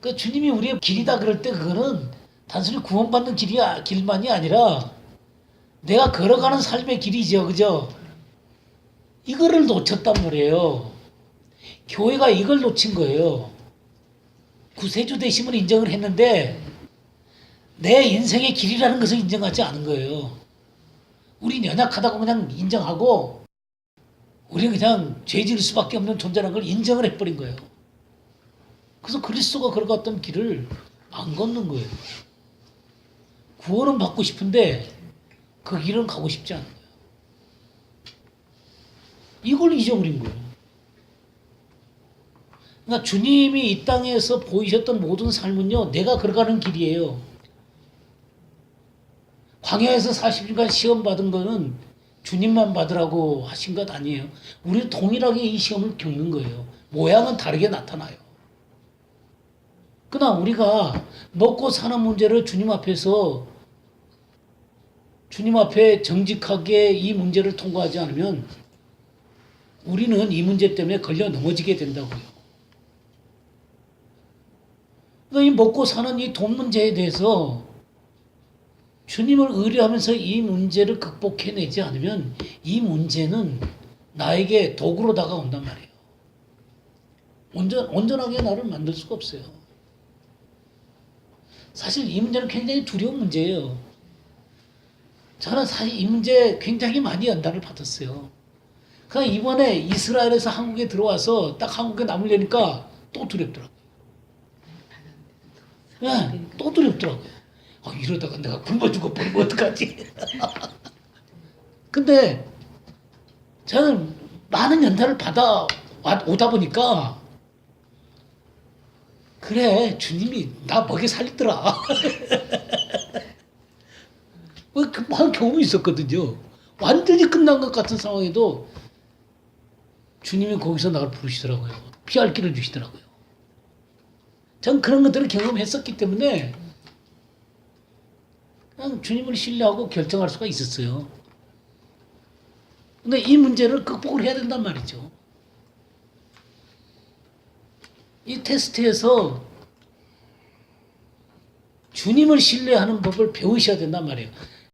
그 주님이 우리의 길이다 그럴 때 그거는 단순히 구원받는 길이 아- 길만이 아니라 내가 걸어가는 삶의 길이죠, 그죠? 이거를 놓쳤단 말이에요. 교회가 이걸 놓친 거예요. 구세주 되심을 인정을 했는데 내 인생의 길이라는 것을 인정하지 않은 거예요. 우린 연약하다고 그냥 인정하고 우리는 그냥 죄 지을 수밖에 없는 존재라는 걸 인정을 해버린 거예요. 그래서 그리스도가 걸어갔던 길을 안 걷는 거예요. 구원은 받고 싶은데 그 길은 가고 싶지 거예요. 이걸 잊어버린 거예요. 그러니까 주님이 이 땅에서 보이셨던 모든 삶은요, 내가 걸어가는 길이에요. 광야에서 40일간 시험 받은 거는 주님만 받으라고 하신 것 아니에요. 우리는 동일하게 이 시험을 겪는 거예요. 모양은 다르게 나타나요. 그러나 우리가 먹고 사는 문제를 주님 앞에서 주님 앞에 정직하게 이 문제를 통과하지 않으면 우리는 이 문제 때문에 걸려 넘어지게 된다고요. 이 먹고 사는 이 돈 문제에 대해서 주님을 의뢰하면서 이 문제를 극복해내지 않으면 이 문제는 나에게 도구로 다가온단 말이에요. 온전, 온전하게 나를 만들 수가 없어요. 사실 이 문제는 굉장히 두려운 문제예요. 저는 사실 이 문제 굉장히 많이 연단을 받았어요. 그 이번에 이스라엘에서 한국에 들어와서 딱 한국에 남으려니까 또 두렵더라고요. 예, 또 두렵더라고요. 아, 이러다가 내가 굶어 죽어 버리면 어떡하지? 근데 저는 많은 연단을 받아 와- 오다 보니까 그래 주님이 나 먹여 살리더라. 뭐 금방 경험이 있었거든요. 완전히 끝난 것 같은 상황에도 주님이 거기서 나를 부르시더라고요. 피할 길을 주시더라고요. 전 그런 것들을 경험했었기 때문에 그냥 주님을 신뢰하고 결정할 수가 있었어요. 근데 이 문제를 극복을 해야 된단 말이죠. 이 테스트에서 주님을 신뢰하는 법을 배우셔야 된단 말이에요.